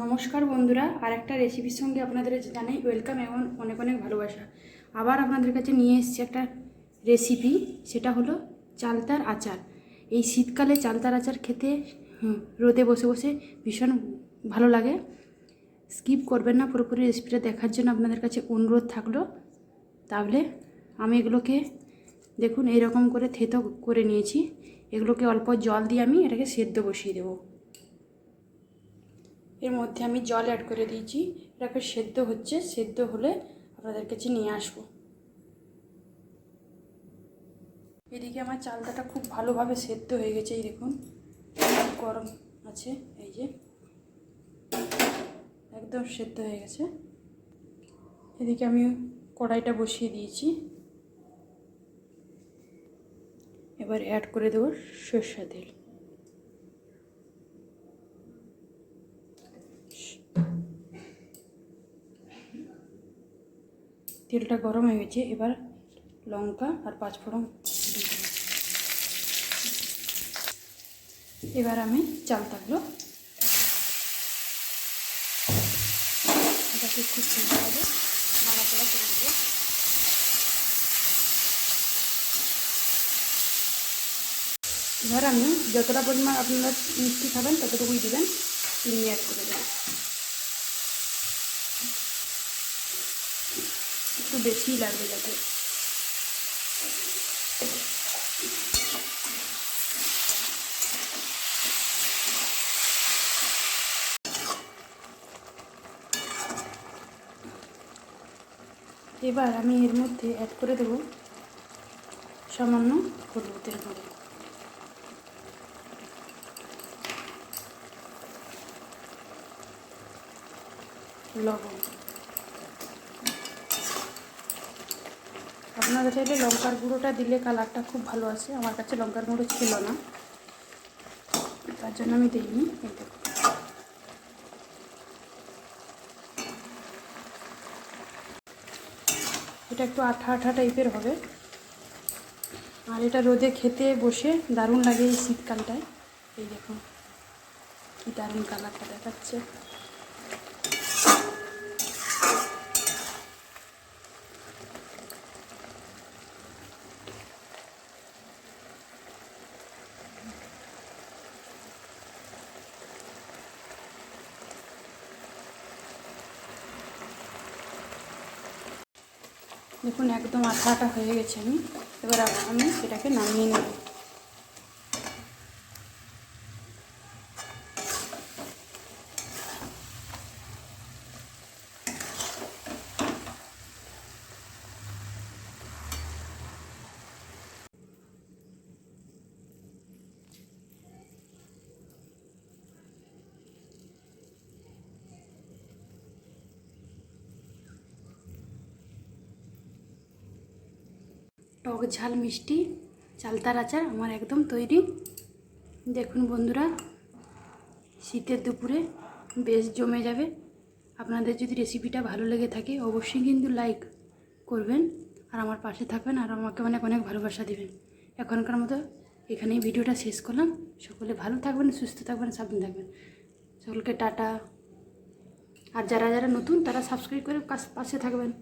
নমস্কার বন্ধুরা আর একটা রেসিপির সঙ্গে আপনাদের জানাই ওয়েলকাম এবং অনেক অনেক ভালোবাসা। আবার আপনাদের কাছে নিয়ে এসেছি একটা রেসিপি সেটা হলো চালতার আচার। এই শীতকালে চালতার আচার খেতে রোদে বসে বসে ভীষণ ভালো লাগে। স্কিপ করবেন না, পুরোপুরি রেসিপিটা দেখার জন্য আপনাদের কাছে অনুরোধ থাকল। তাহলে আমি এগুলোকে, দেখুন, এইরকম করে থেতো করে নিয়েছি। এগুলোকে অল্প জল দিয়ে আমি এটাকে সেদ্ধ বসিয়ে দেবো। এর মধ্যে আমি জল অ্যাড করে দিয়েছি। এটাকে সেদ্ধ হচ্ছে, সেদ্ধ হলে আপনাদের কাছে নিয়ে আসব। এদিকে আমার চালটাটা খুব ভালোভাবে সেদ্ধ হয়ে গেছে, এই দেখুন। গরম আছে, এই যে। একদম সেদ্ধ হয়ে গেছে। এদিকে আমি কড়াইটা বসিয়ে দিয়েছি। এবার অ্যাড করে দেবো সর্ষা তেল। তেলটা গরম হয়ে গেছে, এবার লঙ্কা আর পাঁচফোড়ন এবার আমি চাল থাকল এটাকে খুব সুন্দরভাবে নাড়াচাড়া করে দেবো এবার আমি যতটা পরিমাণ আপনারা মিষ্টি খাবেন, ততটুকুই দেবেন, চিনি অ্যাড করে দেবেন। একটু বেশিই লাগবে যাতে। এবার আমি এর মধ্যে অ্যাড করে দেবো সামান্য হলুদের গুঁড়ো। লবণ। আপনারা চাইলে লঙ্কার গুঁড়োটা দিলে কালারটা খুব ভালো আসে। আমার কাছে লঙ্কার গুঁড়ো ছিল না। তার জন্য আমি দিইনি। এই এটা একটু আঠা আঠা টাইপের হবে। আর এটা রোদে খেতে বসে দারুণ লাগে এই শীতকালটায়। এই দেখুন, কি দারুণ কালারটা দেখাচ্ছে। দেখুন একদম আঠা আঠা হয়ে গেছে আমি। এবার আমি সেটাকে নামিয়ে নেব। টক ঝাল মিষ্টি, চালতার আচার আমার একদম তৈরি। দেখুন বন্ধুরা, শীতের দুপুরে বেশ জমে যাবে। আপনাদের যদি রেসিপিটা ভালো লেগে থাকে, অবশ্যই কিন্তু লাইক করবেন আর আমার পাশে থাকবেন আর আমাকে অনেক অনেক ভালোবাসা দিবেন। এখনকার মতো এখানেই ভিডিওটা শেষ করলাম। সকলে ভালো থাকবেন, সুস্থ থাকবেন, সাবধান থাকবেন। সকলকে টাটা। আর যারা যারা নতুন, তারা সাবস্ক্রাইব করে পাশে থাকবেন।